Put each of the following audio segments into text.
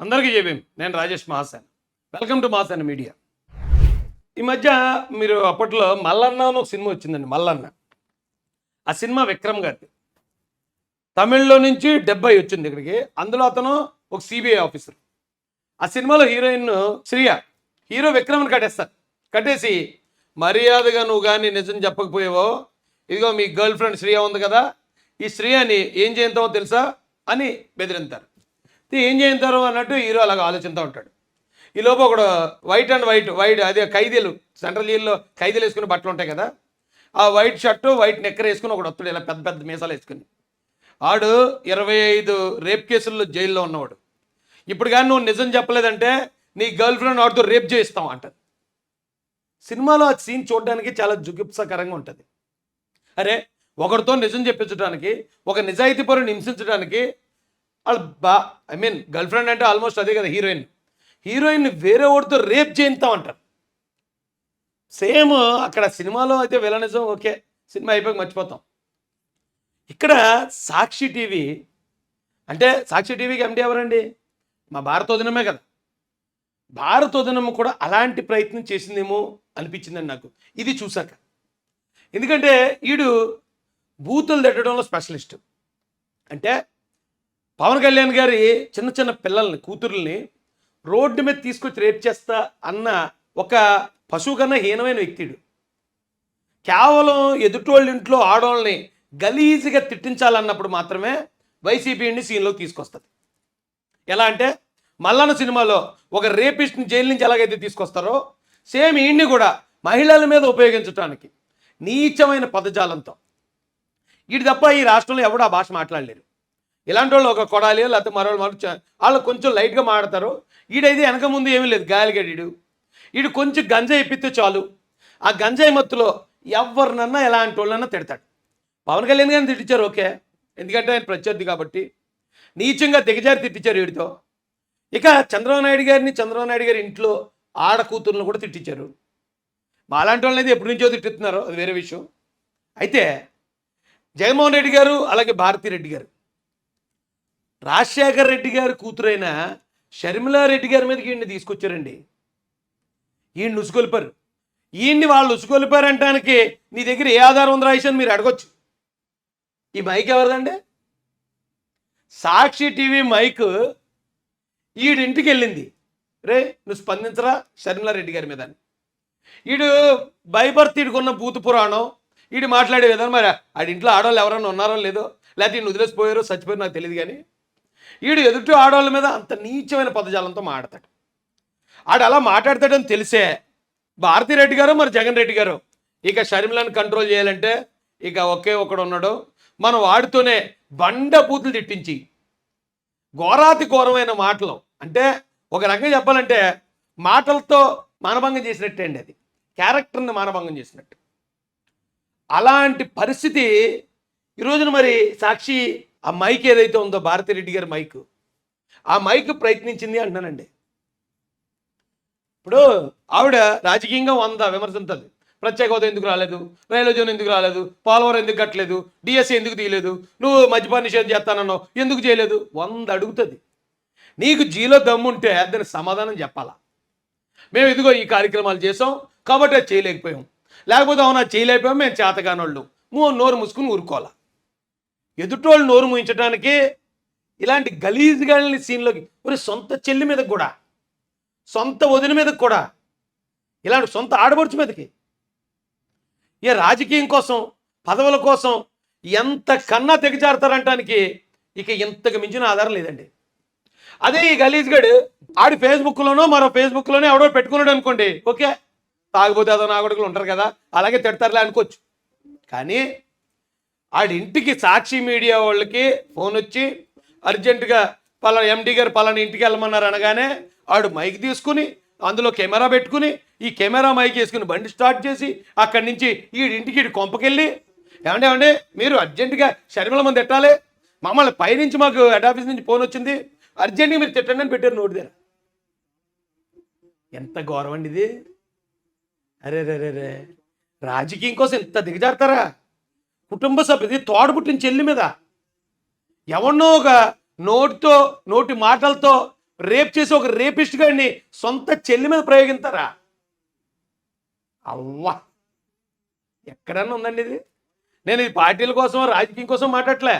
అందరికీ చెప్పాం నేను Rajesh Mahasen. Welcome to Mahasen media. ఈ మధ్య మీరు అప్పట్లో మల్లన్న అని ఒక సినిమా వచ్చిందండి మల్లన్న. ఆ సినిమా విక్రమ్ గారిది. తమిళ్ళో నుంచి డెబ్బై వచ్చింది ఇక్కడికి. అందులో అతను ఒక సిబిఐ ఆఫీసర్ ఆ సినిమాలో హీరోయిన్ శ్రియ హీరో విక్రమ్ని కట్టేస్తారు. కట్టేసి మర్యాదగా నువ్వు కానీ నిజం చెప్పకపోయావో ఇదిగో మీ గర్ల్ ఫ్రెండ్ శ్రియ ఉంది కదా ఈ శ్రియని ఏం చేస్తావో తెలుసా? అని బెదిరింతారు. ఏం చేయంతారు అన్నట్టు హీరో అలాగ ఆలోచిస్తూ ఉంటాడు. ఈ లోపు ఒకడు వైట్ అండ్ వైట్ వైట్ అదే ఖైదీలు సెంట్రల్ జైల్లో ఖైదీలు వేసుకునే బట్టలు ఉంటాయి కదా ఆ వైట్ షర్టు వైట్ నెక్కర్ వేసుకుని ఒకడు వస్తాడు ఇలా పెద్ద పెద్ద మీసాలు వేసుకుని. ఆడు ఇరవై ఐదు రేప్ కేసుల్లో జైల్లో ఉన్నవాడు. ఇప్పుడు కానీ నువ్వు నిజం చెప్పలేదంటే నీ గర్ల్ ఫ్రెండ్ వాడితో రేప్ చేయిస్తాం అంటది. సినిమాలో ఆ సీన్ చూడడానికి చాలా జుగుప్సకరంగా ఉంటుంది. అరే ఒకరితో నిజం చెప్పించడానికి ఒక నిజాయితీపరుని హింసించడానికి వాళ్ళు బా ఐ మీన్ గర్ల్ ఫ్రెండ్ అంటే ఆల్మోస్ట్ అదే కదా హీరోయిన్ హీరోయిన్ వేరే వాడితో రేప్ చేయిస్తాం అంటారు సేమ్ అక్కడ సినిమాలో అయితే వెళ్ళనిజం ఓకే సినిమా అయిపోయి మర్చిపోతాం. ఇక్కడ సాక్షి టీవీ అంటే సాక్షి టీవీకి ఎండి ఎవరండి? మా భారతదినమే కదా. భారత కూడా అలాంటి ప్రయత్నం చేసిందేమో అనిపించిందండి నాకు. ఇది చూశాక. ఎందుకంటే వీడు బూతులు తిట్టడంలో స్పెషలిస్ట్ అంటే పవన్ కళ్యాణ్ గారి చిన్న చిన్న పిల్లల్ని కూతుర్ని రోడ్డు మీద తీసుకొచ్చి రేప్ చేస్తా అన్న ఒక పశువు కన్నా హీనమైన వ్యక్తిడు. కేవలం ఎదుటోళ్ళ ఇంట్లో ఆడవాళ్ళని గలీజ్గా తిట్టించాలన్నప్పుడు మాత్రమే వైసీపీని సీన్లోకి తీసుకొస్తుంది. ఎలా అంటే మల్లన్న సినిమాలో ఒక రేపిస్ట్ని జైలు నుంచి ఎలాగైతే తీసుకొస్తారో సేమ్ ఈయన్ని కూడా మహిళల మీద ఉపయోగించడానికి నీచమైన పదజాలంతో. ఇటు తప్ప ఈ రాష్ట్రంలో ఎవడు ఆ భాష మాట్లాడలేరు. ఇలాంటి వాళ్ళు ఒక కొడాలి లేకపోతే మరో వాళ్ళు వాళ్ళు కొంచెం లైట్గా మాడతారు. ఈడైతే వెనక ముందు ఏమీ లేదు గాలిగడీడు ఈడు కొంచెం గంజాయి ఇప్పితే చాలు. ఆ గంజాయి మత్తులో ఎవరినన్నా ఎలాంటి వాళ్ళన్నా తిడతాడు. పవన్ కళ్యాణ్ గారిని తిట్టించారు ఓకే. ఎందుకంటే ఆయన ప్రత్యర్థి కాబట్టి. నీచంగా దిగజారి తిట్టించారు వీడితో ఇక చంద్రబాబు నాయుడు గారిని చంద్రబాబు నాయుడు గారి ఇంట్లో ఆడ కూతుర్లను కూడా తిట్టించారు. మాలాంటి వాళ్ళని అయితే ఎప్పటి నుంచో తిట్టుతున్నారు అది వేరే విషయం. అయితే జగన్మోహన్ రెడ్డి గారు అలాగే భారతీ రెడ్డి గారు రాజశేఖర్ రెడ్డి గారి కూతురైన షర్మిలారెడ్డి గారి మీదకి ఈయన్ని తీసుకొచ్చారండి. ఈయన్ని ఉసుకొలిపారు. ఈయన్ని వాళ్ళు ఉసుకొలిపారంటానికి నీ దగ్గర ఏ ఆధారం ఉంది రాయిషన్ మీరు అడగొచ్చు. ఈ మైక్ ఎవరిదండి? సాక్షి టీవీ మైక్ ఈడింటికి వెళ్ళింది. రే నువ్వు స్పందించరా షర్మిలారెడ్డి గారి మీద అని. ఈడు బైబర్త్ ఈడుకున్న భూత పురాణం ఈడు మాట్లాడే విధానం మరి ఆడింట్లో ఆడవాళ్ళు ఎవరైనా ఉన్నారో లేదో లేకపోతే ఈయన వదిలేసిపోయారో చచ్చిపోయారో నాకు తెలియదు కానీ ఈడు ఎదుటి ఆడవాళ్ళ మీద అంత నీచమైన పదజాలంతో మాట్లాడతాడు ఆడు అలా మాట్లాడతాడని తెలిసే భారతిరెడ్డి గారు మరి జగన్ రెడ్డి గారు ఇక షర్మిలను కంట్రోల్ చేయాలంటే ఇక ఒకే ఒకడు ఉన్నాడు. మనం వాడితోనే బండ పూతులు తిట్టించి ఘోరాతి ఘోరమైన మాటలు. అంటే ఒక రకంగా చెప్పాలంటే మాటలతో మానభంగం చేసినట్టే అండి అది. క్యారెక్టర్ని మానభంగం చేసినట్టు. అలాంటి పరిస్థితి ఈ రోజున మరి సాక్షి ఆ మైక్ ఏదైతే ఉందో భారతిరెడ్డి గారి మైక్. ఆ మైక్ ప్రయత్నించింది అంటున్నానండి. ఇప్పుడు ఆవిడ రాజకీయంగా వంద విమర్శించదు ప్రత్యేక హోదా ఎందుకు రాలేదు? రైల్వే జోన్ ఎందుకు రాలేదు? పోలవరం ఎందుకు కట్టలేదు? డిఎస్సి ఎందుకు తీయలేదు? నువ్వు మద్యపాన నిషేధం చేస్తానన్నావు. ఎందుకు చేయలేదు? వంద అడుగుతుంది. నీకు జీలో దమ్ముంటే దానికి సమాధానం చెప్పాలా? మేము ఇదిగో ఈ కార్యక్రమాలు చేసాం కాబట్టి అది చేయలేకపోయాం. లేకపోతే అవునా చేయలేకపోయాం మేము చేతగానోళ్ళు. మూ నోరు మూసుకుని ఊరుకోవాలా? ఎదుటోళ్ళు నోరు ముయించడానికి ఇలాంటి గలీజ్గాని సీన్లోకి మరి సొంత చెల్లి మీదకి కూడా సొంత వదిన మీదకి కూడా ఇలాంటి సొంత ఆడబడుచు మీదకి ఏ రాజకీయం కోసం పదవుల కోసం ఎంత కన్నా తెగజారుతారంటానికి ఇక ఇంతకు మించిన ఆధారం లేదండి. అదే ఈ గలీజ్గాడు ఆడి ఫేస్బుక్లోనో మరో ఫేస్బుక్లోనో ఎవడో పెట్టుకున్నాడు అనుకోండి ఓకే తాగబోతే అదో నాగొడుకులు ఉంటారు కదా అలాగే తిడతారులే అనుకోవచ్చు. కానీ ఆడి ఇంటికి సాక్షి మీడియా వాళ్ళకి ఫోన్ వచ్చి అర్జెంటుగా పలానా ఎండి గారు పలానా ఇంటికి వెళ్ళమన్నారు అనగానే ఆడు మైక్ తీసుకుని అందులో కెమెరా పెట్టుకుని ఈ కెమెరా మైక్ వేసుకుని బండి స్టార్ట్ చేసి అక్కడి నుంచి ఈడింటికి ఇంటికి ఇటు కొంపకెళ్ళి ఏమంటే ఏమంటే మీరు అర్జెంటుగా షర్మిల మంది తిట్టాలి మమ్మల్ని పైనుంచి మాకు హెడ్ ఆఫీస్ నుంచి ఫోన్ వచ్చింది. అర్జెంట్గా మీరు తిట్టండి అని పెట్టారు నోటి దగ్గర. ఎంత గౌరవం అండి ఇది? అరే రే రే రాజకీయం కోసం ఇంత దిగజారుతారా? కుటుంబ సభ్యుది తోడబుట్టిన చెల్లి మీద. ఎవరినో ఒక నోటితో నోటి మాటలతో రేప్ చేసి ఒక రేపిస్ట్ గాడిని సొంత చెల్లి మీద ప్రయోగిస్తారా? అవ్వా! ఎక్కడన్నా ఉందండి ఇది? నేను ఇది పార్టీల కోసం రాజకీయం కోసం మాట్లాడలే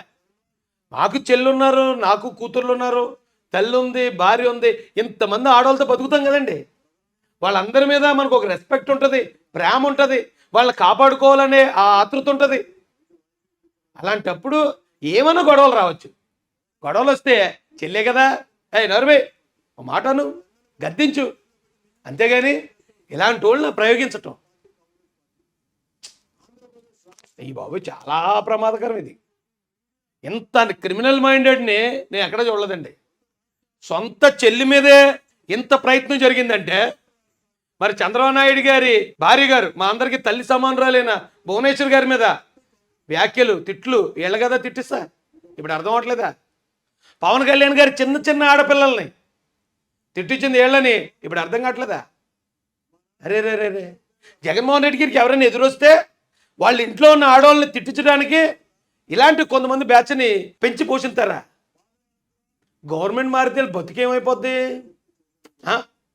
నాకు చెల్లి ఉన్నారు నాకు కూతుర్లు ఉన్నారు తల్లి ఉంది భార్య ఉంది ఇంతమంది ఆడవాళ్ళతో బతుకుతాం కదండి. వాళ్ళందరి మీద మనకు ఒక రెస్పెక్ట్ ఉంటుంది ప్రేమ ఉంటుంది వాళ్ళని కాపాడుకోవాలనే ఆ ఆతృత ఉంటుంది. అలాంటప్పుడు ఏమైనా గొడవలు రావచ్చు. గొడవలు వస్తే చెల్లే కదా. అయ్యి నరువే ఓ మాటను గద్దించు. అంతేగాని ఇలాంటి వాళ్ళని ప్రయోగించటం. ఈ బాబు చాలా ప్రమాదకరం ఇది. ఇంత క్రిమినల్ మైండెడ్ని నేను ఎక్కడ చూడలేదండి. సొంత చెల్లి మీదే ఇంత ప్రయత్నం జరిగిందంటే మరి చంద్రబాబు నాయుడు గారి భార్య గారు మా అందరికీ తల్లి సమానురాలైన భువనేశ్వర్ గారి మీద వ్యాఖ్యలు తిట్లు వీళ్ళ కదా తిట్టిస్తా. ఇప్పుడు అర్థం అవట్లేదా పవన్ కళ్యాణ్ గారి చిన్న చిన్న ఆడపిల్లల్ని తిట్టించింది వీళ్ళని ఇప్పుడు అర్థం కావట్లేదా? అరే రే రే రే. జగన్మోహన్ రెడ్డి గారికి ఎవరైనా ఎదురొస్తే వాళ్ళ ఇంట్లో ఉన్న ఆడవాళ్ళని తిట్టించడానికి ఇలాంటి కొంతమంది బ్యాచ్ని పెంచి పోషిస్తారా గవర్నమెంట్ మారితే బతికేమైపోద్ది?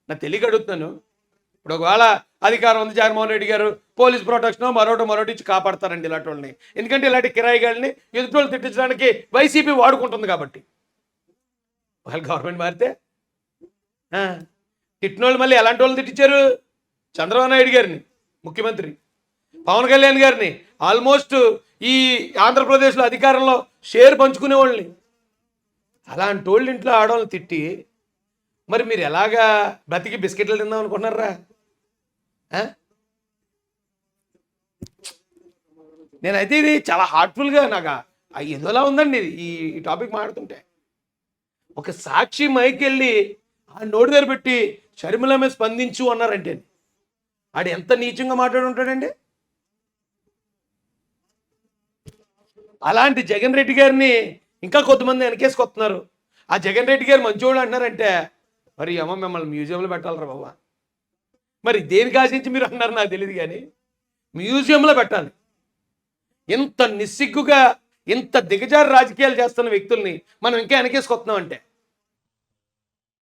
నా తెలియక అడుగుతున్నాను. ఇప్పుడు ఒకవేళ అధికారం ఉంది. జగన్మోహన్ రెడ్డి గారు పోలీస్ ప్రొటెక్షన్ మరోటి మరోటి ఇచ్చి కాపాడతారండి ఇలాంటి వాళ్ళని. ఎందుకంటే ఇలాంటి కిరాయి ఎదుటోళ్ళు తిట్టించడానికి వైసీపీ వాడుకుంటుంది కాబట్టి. వాళ్ళు గవర్నమెంట్ మారితే తిట్టిన వాళ్ళు మళ్ళీ ఎలాంటి వాళ్ళని తిట్టించారు? చంద్రబాబు నాయుడు గారిని ముఖ్యమంత్రి. పవన్ కళ్యాణ్ గారిని ఆల్మోస్ట్ ఈ ఆంధ్రప్రదేశ్లో అధికారంలో షేర్ పంచుకునే వాళ్ళని. అలాంటి వాళ్ళు ఇంట్లో ఆడవాళ్ళని తిట్టి మరి మీరు ఎలాగా బ్రతికి బిస్కెట్లు తిందాం అనుకుంటున్నారా? నేనైతే ఇది చాలా హార్ట్ఫుల్గా నాకు ఆ- ఏదోలా ఉందండి ఇది ఈ ఈ టాపిక్ మాట్లాడుతుంటే. ఒక సాక్షి మైకి వెళ్ళి ఆ నోటి దగ్గర పెట్టి షర్మిల మీద స్పందించు అన్నారంటే. ఆడు ఎంత నీచంగా మాట్లాడి ఉంటాడండి అలాంటి జగన్ రెడ్డి గారిని ఇంకా కొంతమంది వెనకేసుకొస్తున్నారు. ఆ జగన్ రెడ్డి గారు మంచోళ్ళు అంటున్నారంటే మరి ఏమో మిమ్మల్ని మ్యూజియంలో పెట్టాలరా బాబా. మరి దేనికి ఆశించి మీరు అన్నారు నాకు తెలియదు కానీ మ్యూజియంలో పెట్టాలి. ఇంత నిస్సిగ్గుగా ఇంత దిగజారు రాజకీయాలు చేస్తున్న వ్యక్తుల్ని మనం ఇంకా వెనకేసుకొస్తున్నాం అంటే